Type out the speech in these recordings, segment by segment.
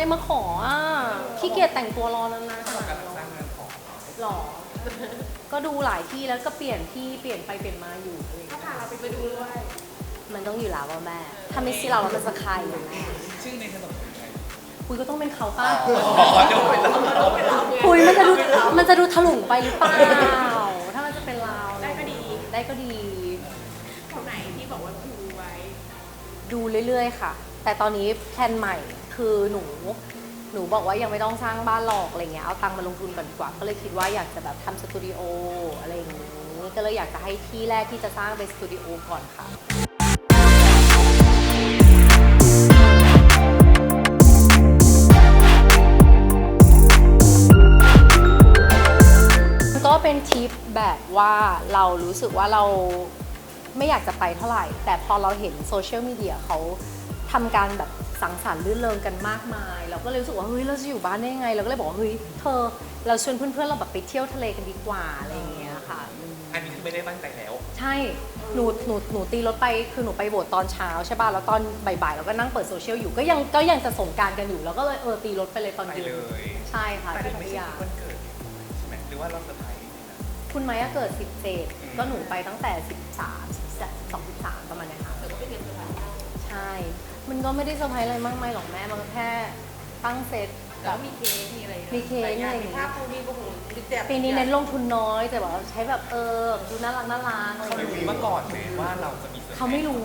เลยมาขออะขี้เกียจแต่งตัวรอนานๆขนาดกำนั้นลังสร้างเงินของหรอ ก็ดูหลายที่แล้วก็เปลี่ยนที่เปลี่ยนไปเปลี่ยนมาอยู่อะไรอย่างก็เงี้ยพาเราไปดูด้วย มันต้องอยู่แล้วว่าแม่ ถ้าไม่ใช่เราแล้วมันจะใครอยู่แม่ชื่อในขนมเป็นไงคุยก็ต้องเป็นเขาป้าอ๋อเดี๋ยวไปแล้วคุยมันจะดูมันจะดูถลุงไปหรือเปล่า ถ้ามันจะเป็นเราได้ก็ดี ได้ก็ดีคนไหนที่บอกว่าดูไว้ ดูเรื่อยๆค่ะ แต่ตอนนี้แพลนใหม่ คือหนูหนูบอกว่ายังไม่ต้องสร้างบ้านหรอกอะไรเงี้ยเอาตังค์มาลงทุนก่อนดีกว่า ก็เลยคิดว่าอยากจะแบบทำสตูดิโออะไรอย่างนี้ก็เลยอยากจะให้ที่แรกที่จะสร้างเป็นสตูดิโอก่อนค่ะก็เป็นทริปแบบว่าเรารู้สึกว่าเราไม่อยากจะไปเท่าไหร่ แต่พอเราเห็นโซเชียลมีเดียเขาทำการแบบ สังสรรค์ลื่นเริงกันมากมาย เราก็เลยรู้สึกว่าเฮ้ยเราจะอยู่บ้านได้ยังไง เราก็เลยบอกว่าเฮ้ยเธอเราชวนเพื่อนๆเราแบบไปเที่ยวทะเลกันดีกว่าอะไรอย่างเงี้ยค่ะอืมอันนี้คือไม่ได้ตั้งใจแล้ว ใช่หนูหนูหนูตีรถไปคือหนูไปโบสถ์ตอนเช้าใช่ป่ะแล้วตอนบ่ายๆเราก็นั่งเปิดโซเชียลอยู่ก็ยังก็ยังจะส่งกรารกันอยู่แล้วก็เลยเออตีรถไปเลยตอนไปเย็นเลย ใช่ค่ะแต่ที่นี่พัไม่ทใช่ยาวันเกิดใช่ไหมหรือว่าเราเซอร์ไพรส์นะ คุณไม้อะเกิด17ก็หนูไปตั้งแต่ 13 12 13ประมาณเนี้ยค่ะใช่ มันก็ไม่ได้เซอร์ไพรส์อะไรมากมายหรอกแม่มันก็แค่ตั้งเซตแล้วมีเค้กมีอะไรมีเค้กแต่งานมีอะไรอย่างงี้มีภาพพวกนี้ก็โหดิเจ็บปีนี้เน้นลงทุนน้อย แต่แบบว่าใช้แบบเออดูน่ารักน่ารักอะไรอเขาย่างรู้เงี้ยมาก่อนไหมว่าเราจะมีซอร์พรส์เขาไม่รู้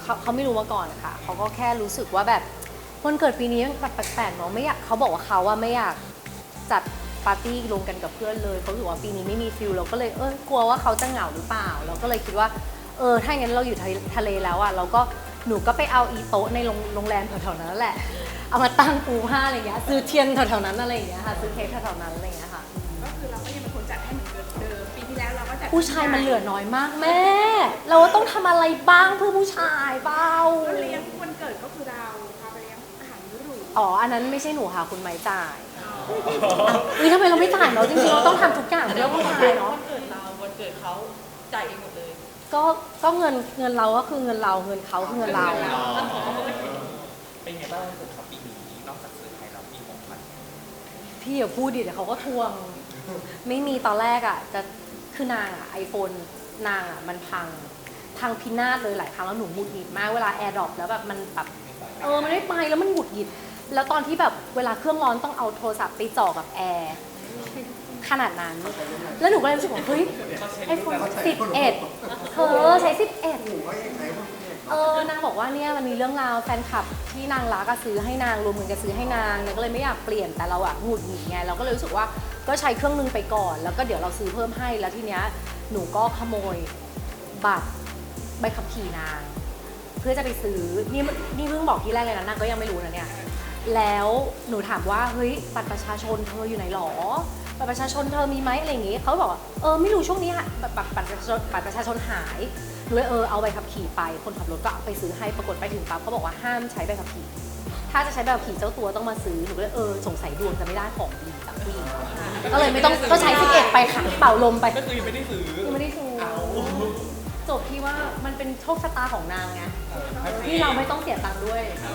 เขาเขาไม่รู้มาก่อนค่ะ เขาก็แค่รู้สึกว่าแบบวันเกิดปีนี้มันแปลกๆเนาะไม่อยากเขาบอกว่าเขาว่าไม่อยากจัดปาร์ตี้รวมกันกับเพื่อนเลยเขารู้สึกว่าปีนี้ไม่มีฟิลเราก็เลยเออกลัวว่าเขาจะเหงาหรือเปล่า เราก็เลยคิดว่า เออถ้าอย่างนั้นเราอยู่ทะเลแล้วอะเราก็ หนูก็ไปเอาอีโต๊ะในโรงโรงแรมแถวๆนั้นแหละ เอามาตั้งปูผ้าอะไรอย่างเงี้ย ซื้อเทียนแถวๆนั้นอะไรอย่างเงี้ยค่ะ ซื้อเค้กแถวๆนั้นอะไรอย่างเงี้ยค่ะ ก็คือเราก็ยังเป็นคนจัดให้เหมือนเดิม ปีที่แล้วเราก็จัดผู้ชายมันเหลือน้อยมากแม่ เราต้องทำอะไรบ้างเพื่อผู้ชายเปล่า ก็เลี้ยงวันเกิดก็คือเราพาไปเลี้ยงอาหารยุโรปอ๋อ อันนั้นไม่ใช่หนูค่ะ คุณไม้จ่ายเฮ้ยทำไมเราไม่จ่ายเนาะ จริงๆ เราต้องทำทุกอย่างเพื่อผู้ชายเนาะ วันเกิดเราวันเกิดเขาจ่ายเองหมดเลย ก็ก็เงินเงินเราก็คือเงินเราเงินเขาคือเงินเรา เป็นไงบ้างวันเกิดเขาปีนี้นอกจากเซอร์ไพรส์แล้วมีของขวัญพี่อย่าพูดดิเดี๋ยวเขาก็ทวง ไม่มีตอนแรกอะ จะคือนางอะไอโฟนนางอะมันพังพังพินาศเลยหลายครั้งแล้วหนูหงุดหงิดมากเวลาแอร์ดรอปแล้วแบบมันแบบเออมันไม่ไปแล้วมันหงุดหงิด แล้วตอนที่แบบเวลาเครื่องร้อนต้องเอาโทรศัพท์ไปจ่อกับแอร์ ขนาดนั้น แล้วหนูก็เลยรู้สึกว่าเฮ้ยไอโฟนสิบเอ็ดเธอใช้สิบเอ็ดเออนางบอกว่าเนี่ยมันมีเรื่องราวแฟนคลับที่นางรักอะซื้อให้นางรวมเงินจะซื้อให้นางนางก็เลยไม่อยากเปลี่ยนแต่เราอะหงุดหงิดไงเราก็เลยรู้สึกว่าก็ใช้เครื่องนึงไปก่อน แล้วก็เดี๋ยวเราซื้อเพิ่มให้แล้วทีเนี้ยหนูก็ขโมยบัตรใบขับขี่นาง เพื่อจะไปซื้อนี่นี่เพิ่งบอกที่แรกเลยนะนางก็ยังไม่รู้นะเนี่ยแล้วหนูถามว่าเฮ้ยบัตรประชาชนเธออยู่ไหนหรอ บัตรประชาชนเธอมีไหมอะไรอย่างงี้เขาบอกว่าเออไม่รู้ช่วงนี้ฮะบัตรบัตรบัตรประชาชนบัตรประชาชนหายหนูเลยเออเอาใบขับขี่ไป คนขับรถก็เอาไปซื้อให้ปรากฏไปถึงปั๊บเขาบอกว่าห้ามใช้ใบขับขี่ ถ้าจะใช้ใบขับขี่เจ้าตัวต้องมาซื้อหนูก็เลยเออสงสัยดวงจะไม่ได้ของดีจากผู้หญิงก็เลยไม่ต้องก็ใช้สิบเอ็ดไปค่ะเป่าลมไปก็คือยังไม่ได้ซื้อยังไม่ได้ซื้อเอาจบที่ว่ามันเป็นโชคชะตาของนางไงที่เราไม่ต้องเสียตังค์ด้วยเอ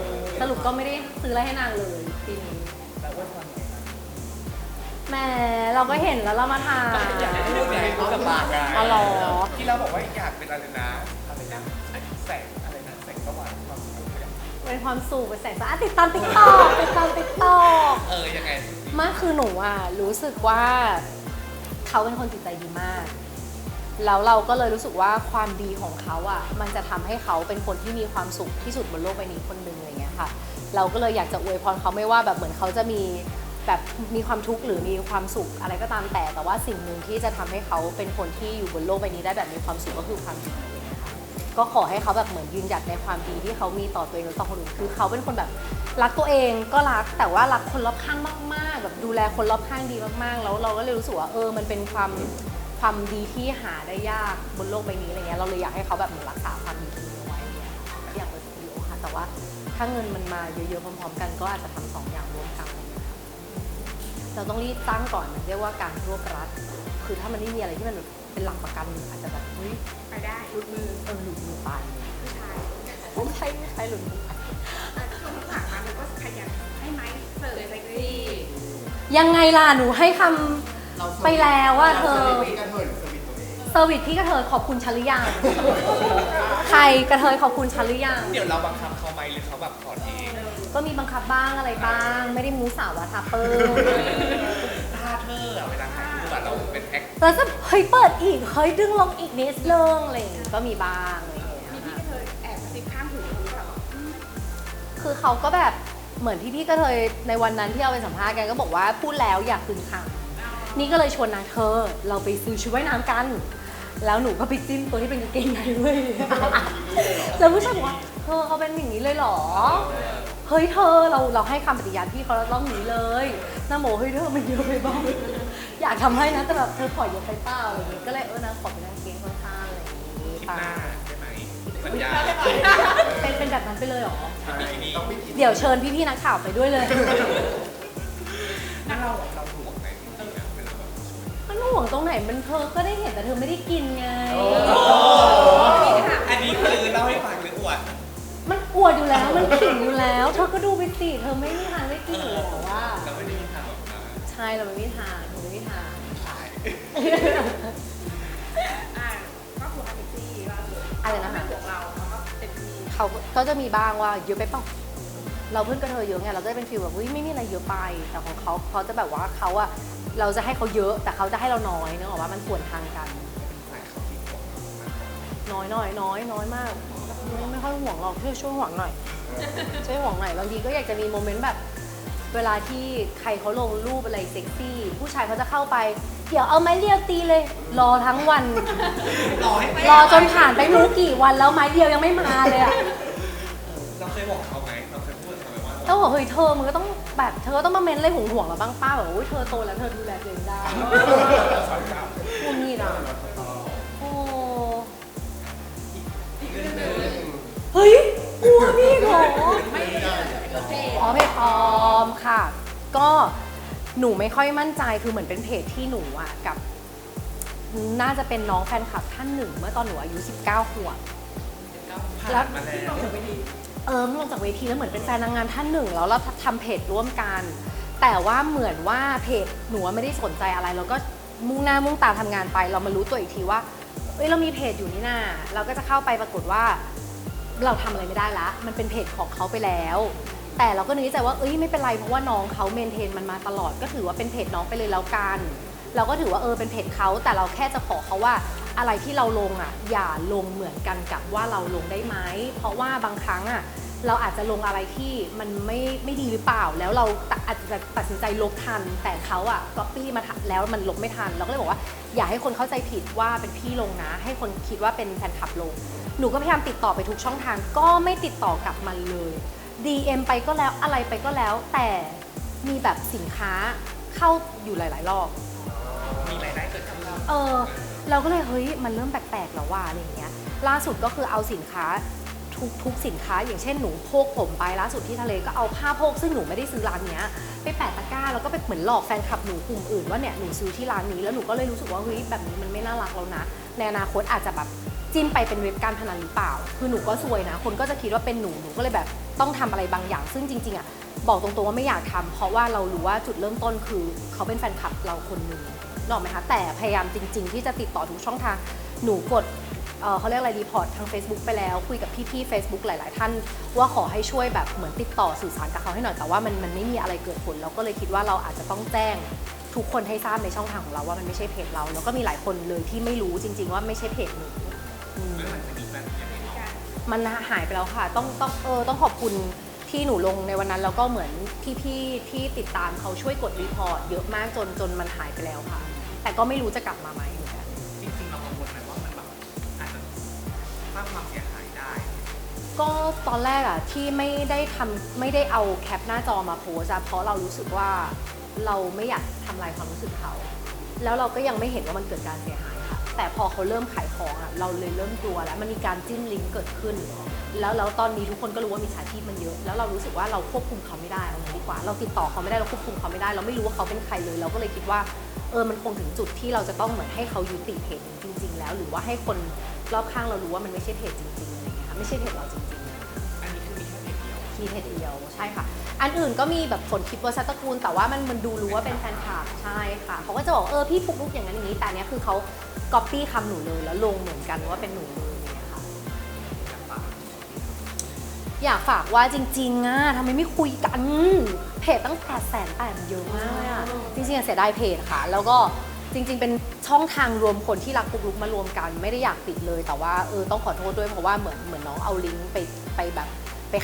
อสรุปก็ไม่ได้ซื้ออะไรให้นางเลยปีนี้ แต่ว่าตอนนี้แหมเราก็เห็นแล้วเรามาถามอยากได้พูดไงพูดกับปากไงอ๋อเหรอที่เราบอกว่าอยากเป็นอะไรนะอะไรนะแสงอะไรนะแสงสว่างความสุขอะไรนะเป็นความสุขเป็นแสงสว่างอะติดตามติ๊กต็อกติดตามติ๊กต็อกเออยังไงมากคือหนูอะรู้สึกว่า เขาเป็นคนจิตใจดีมาก แล้วเราก็เลยรู้สึกว่าความดีของเขาอะ มันจะทำให้เขาเป็นคนที่มีความสุขที่สุดบนโลกใบนี้คนหนึ่งอะไรเงี้ยค่ะ เราก็เลยอยากจะอวยพรเขาไม่ว่าแบบเหมือนเขาจะมี แบบมีความทุกข์หรือมีความสุขอะไรก็ตามแต่ แต่ว่าสิ่งหนึ่งที่จะทำให้เขาเป็นคนที่อยู่บนโลกใบนี้ได้แบบมีความสุขก็คือความดีก็ขอให้เขาแบบเหมือนยืนหยัดในความดีที่เขามีต่อตัวเองและต่อคนอื่นคือเขาเป็นคนแบบรักตัวเองก็รักแต่ว่ารักคนรอบข้างมากๆแบบดูแลคนรอบข้างดีมากๆ แล้วเราก็เลยรู้สึกว่าเออมันเป็นความความดีที่หาได้ยากบนโลกใบนี้อะไรเงี้ยเราเลยอยากให้เขาแบบเหมือนรักษาความดีนี้เอาไว้เนี่ยค่ะอยากเปิดสตูดิโอค่ะแต่ว่าถ้าเงินมันมาเยอะๆพร้อมๆ กันก็อาจจะทำสองอย่างรวมกัน เงี้ยค่ะเราต้องรีบตั้งก่อนมันเรียกว่าการรวบรัด คือถ้ามันไม่มีอะไรที่มันแบบเป็นหลักประกันอาจจะแบบเฮ้ยไปได้รุดมือเออหลุดมือไปผู้ชายไม่ใช่ไม่ใช่หลุดมือไปอะช่วงที่ผ่านมาหนูก็ขยันให้ไม้เสิร์ฟเซ็กซี่ยังไงล่ะหนูให้คำไปแล้วว่าเธอพี่กันเถิดเซอร์วิสตัวเองเซอร์วิสพี่กระเทยขอบคุณฉันหรือยังใครกระเทยขอบคุณฉันหรือยังเดี๋ยวเราบังคับเขาไหมหรือเขาแบบขอเอง ก็มีบังคับบ้างอะไรบ้าง ไม่ได้มูสาวาทาเปอร์ถ้าเธออะเวลาถ่ายรูปอะเราเป็นแอคแล้วจะเฮ้ยเปิดอีกเฮ้ยดึงลงอีกนิดนึงอะไรอย่างเงี้ยก็มีบ้างอะไรอย่างเงี้ยมีพี่ก็เคยแอบกระซิบข้างหูหรือเปล่าอืมคือเขาก็แบบเหมือนที่พี่กระเทยในวันนั้นที่เอาไปสัมภาษณ์แกก็บอกว่าพูดแล้วอยากคืนคำนี่ก็เลยชวนนางเธอ เราไปซื้อชุดว่ายน้ำกัน แล้วหนูก็ไปจิ้มตัวที่เป็นกางเกงในเว้ยแล้วผู้ชายบอกว่าเธอเขาเป็นอย่างนี้เลยเหรอ เฮ้ยเธอเราเราให้คำปฏิญาณพี่เขาแล้วต้องหนีเลยนางบอกเฮ้ยเธอมันเยอะไปบ้างอยากทำให้นะแต่แบบเธอปล่อยเยอะไปเปล่าอะไรอย่างงี้ก็เลยเออนางขอเป็นกางเกงข้างๆอะไรอย่างงี้คลิปไปหน้าใช่ไหมสัญญาเป็นเป็นแบบนั้นไปเลยเหรอใช่ต้องไปกินเดี๋ยวเชิญพี่ๆนักข่าวไปด้วยเลยนั่นเราเราถูกไหมจริงๆอะเวลาแบบช่วยมันห่วงตรงไหนมันเธอก็ได้เห็นแต่เธอไม่ได้กินไงอันนี้คือเล่าให้ฟังหรื ออวดมันอวดอยู่แล้วมันขิงอยู่แล้ว เธอก็ดูไปสิเธอไม่มีทางได้กินอยู่แล้วว่าเราไม่ได้มีทางแบบนั้นใช่เราไม่มีทางเธอไม่มีทางขายอะก็คืออาร์ติซี่ว่าเอออะไรนะไม่คะห่วงเราเขาก็เต็มที่เขาก็จะมีบ้างว่าเยอะไปเปล่าเราเพื่อนก็เธอเยอะไงเราก็จะเป็นฟีลแบบเฮ้ยไม่มีอะไรเยอะไป แต่ของเขาเขาจะแบบว่าเขาอะเราจะให้เขาเยอะแต่เขาจะให้เราน้อยเนกอะว่ามันส่วนทางกันขายเขาที่ของมากกว่าน้อยน้อยน้อยน้อยมาก ไม่ไม่ค่อยห่วงหรอกช่วยช่วยห่วงหน่อย ช่วยห่วงหน่อยบางทีก็อยากจะมีโมเมนต์แบบ เวลาที่ใครเขาลงรูปอะไรเซ็กซี่ ผู้ชายเขาจะเข้าไป เดี๋ยวเอาไม้เรียวตีเลย รอทั้งวัน รอให้รอจนผ่านไปไม่รู้กี่วันแล้วไม้เดียวยังไม่มาเลยอะ เราเคยบอกเขาไหมเราเคยพูดกับเขาไหมว่าแล้วบอกเฮ้ยเธอมันก็ต้องแบบเธอก็ต้องมาเม้นอะไรห่วงห่วงๆเราบ้างป้าแบบอุ้ยเธอโตแล้วเธอดูแลตัวเองได้พูด ก็หนูไม่ค่อยมั่นใจคือเหมือนเป็นเพจที่หนูอะกับ น่าจะเป็นน้องแฟนคลับท่านหนึ่ง เมื่อตอนหนูอายุ 19ขวบ ผ่านมาแล้ว เออลงจากเวทีแล้วเหมือนเป็นแฟนนางงามท่านหนึ่ง แล้วเราทำเพจร่วมกัน แต่ว่าเหมือนว่าเพจหนูไม่ได้สนใจอะไร เราก็มุ่งหน้ามุ่งตาทำงานไป เรามารู้ตัวอีกทีว่าเอ้ยเรามีเพจอยู่นี่นาเราก็จะเข้าไปปรากฏว่า เราทำอะไรไม่ได้ละ มันเป็นเพจของเขาไปแล้ว แต่เราก็นึกในใจว่าเอ้ยไม่เป็นไรเพราะว่าน้องเขาเมนเทนมันมาตลอด ก็ถือว่าเป็นเพจน้องไปเลยแล้วกัน เราก็ถือว่าเออเป็นเพจเขาแต่เราแค่จะขอเขาว่าอะไรที่เราลงอะอย่าลงเหมือนกันกับว่าเราลงได้ไหมเพราะว่าบางครั้งอะเราอาจจะลงอะไรที่มันไม่ไม่ดีหรือเปล่า แล้วเราอาจจะตัดสินใจลบทัน แต่เขาอะก๊อปปี้มาแล้วมันลบไม่ทัน เราก็เลยบอกว่า อย่าให้คนเข้าใจผิดว่าเป็นพี่ลงนะ ให้คนคิดว่าเป็นแฟนคลับลง หนูก็พยายามติดต่อไปทุกช่องทางก็ไม่ติดต่อกลับมาเลย DM ไปก็แล้วอะไรไปก็แล้ว แต่มีแบบสินค้าเข้าอยู่หลาย ๆ รอบ มีรายได้เกิดขึ้นเออ เราก็เลยเฮ้ยมันเริ่มแปลก ๆ แล้วว่าอะไรอย่างเงี้ย ล่าสุดก็คือเอาสินค้าทุกทุกสินค้า อย่างเช่นหนูโพกผมไปล่าสุดที่ทะเลก็เอาผ้าโพกซึ่งหนูไม่ได้ซื้อร้านเนี้ยไปแปะตะกร้าแล้วก็ไปเหมือนหลอกแฟนคลับหนูกลุ่มอื่นว่าเนี่ยหนูซื้อที่ร้านนี้แล้วหนูก็เลยรู้สึกว่าเฮ้ยแบบนี้มันไม่น่ารักแล้วนะในอนาคตอาจจะแบบ จิ้มไปเป็นเว็บการพนันหรือเปล่า คือหนูก็ซวยนะ คนก็จะคิดว่าเป็นหนู หนูก็เลยแบบต้องทำอะไรบางอย่าง ซึ่งจริงๆอะบอกตรงๆว่าไม่อยากทำเพราะว่าเรารู้ว่าจุดเริ่มต้นคือ เขาเป็นแฟนคลับเราคนหนึ่งนอกไหมคะ แต่พยายามจริง ๆ ที่จะติดต่อทุกช่องทาง หนูกดเเขาเรียกอะไรรีพอร์ตทาง Facebook ไปแล้ว คุยกับพี่ๆ Facebook หลาย ๆ ท่าน ว่าขอให้ช่วยแบบเหมือนติดต่อสื่อสารกับเขาให้หน่อย แต่ว่ามันมันไม่มีอะไรเกิดผล เราก็เลยคิดว่าเราอาจจะต้องแจ้งทุกคนให้ทราบในช่องทางของเราว่ามันไม่ใช่เพจเรา แล้วก็มีหลายคนเลยที่ไม่รู้จริง ๆ ว่าไม่ใช่เพจหนู มันหายไปแล้วค่ะ ต้องต้องเออต้องขอบคุณที่หนูลงในวันนั้นแล้วก็เหมือนพี่ๆที่ติดตามเขาช่วยกดรีพอร์ตเยอะมากจนจนมันหายไปแล้วค่ะ แต่ก็ไม่รู้จะกลับมาไหมเหมือนกัน จริงๆเรากังวลไหมว่ามันแบบอาจจะสร้างความเสียหายได้ ก็ตอนแรกอะที่ไม่ได้ทำไม่ได้เอาแคปหน้าจอมาโพสอะเพราะเรารู้สึกว่าเราไม่อยากทำลายความรู้สึกเขา แล้วเราก็ยังไม่เห็นว่ามันเกิดการเสียหาย แต่พอเขาเริ่มขายของอะเราเลยเริ่มกลัวแล้วมันมีการจิ้มลิงก์เกิดขึ้น แล้วแล้วตอนนี้ทุกคนก็รู้ว่ามีสาชีพมันเยอะ แล้วเรารู้สึกว่าเราควบคุมเขาไม่ได้เอางี้ดีกว่า เราติดต่อเขาไม่ได้เราควบคุมเขาไม่ได้ เราไม่รู้ว่าเขาเป็นใครเลย เราก็เลยคิดว่าเออมันคงถึงจุดที่เราจะต้องเหมือนให้เขายุติเพจจริง ๆ แล้ว หรือว่าให้คนรอบข้างเรารู้ว่ามันไม่ใช่เพจจริงๆอะไรอย่างเงี้ยค่ะไม่ใช่เพจเราจริง ที่เพจเดียวใช่ค่ะ อันอื่นก็มีแบบผลคลิปเวอร์ชันตระกูล แต่ว่ามันมันดูรู้ว่าเป็นแฟนคลับใช่ค่ะเขาก็จะบอกเออพี่ปุ๊กลุกอย่างนั้นอย่างนี้ แต่นเนี้ยคือเขาก๊อปปี้คำหนูเลยแล้วลงเหมือนกันว่าเป็นหนูเลยเงี้ยค่ะอยากฝากว่าจริงๆอะทำไมไม่คุยกันเพจตั้งแปดแสนแปดเยอะมากเลยอะจริงๆเสียดายเพจค่ะ แล้วก็จริงๆ เป็นช่องทางรวมคนที่รักปุ๊กลุกมารวมกัน ไม่ได้อยากปิดเลย แต่ว่าเออต้องขอโทษด้วยเพราะว่าเหมือนเหมือนน้องเอาลิงก์ไปไปแบบ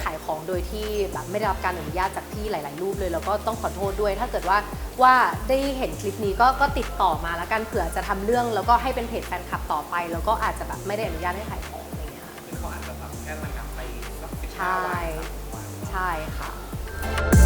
ขายของโดยที่แบบไม่ได้รับการอนุญาตจากพี่หลาย ๆ รูปเลย แล้วก็ต้องขอโทษด้วย ถ้าเกิดว่าว่าได้เห็นคลิปนี้ก็ก็ติดต่อมาแล้วกันเผื่อจะทำเรื่องแล้วก็ให้เป็นเพจแฟนคลับต่อไป แล้วก็อาจจะแบบไม่ได้อนุญาตให้ขายของอะไรอย่างเงี้ยค่ะคือเขาอาจจะแบบแค่ระงับไปสักสิบใช่ห้าวันสามวัน ใช่ค่ะ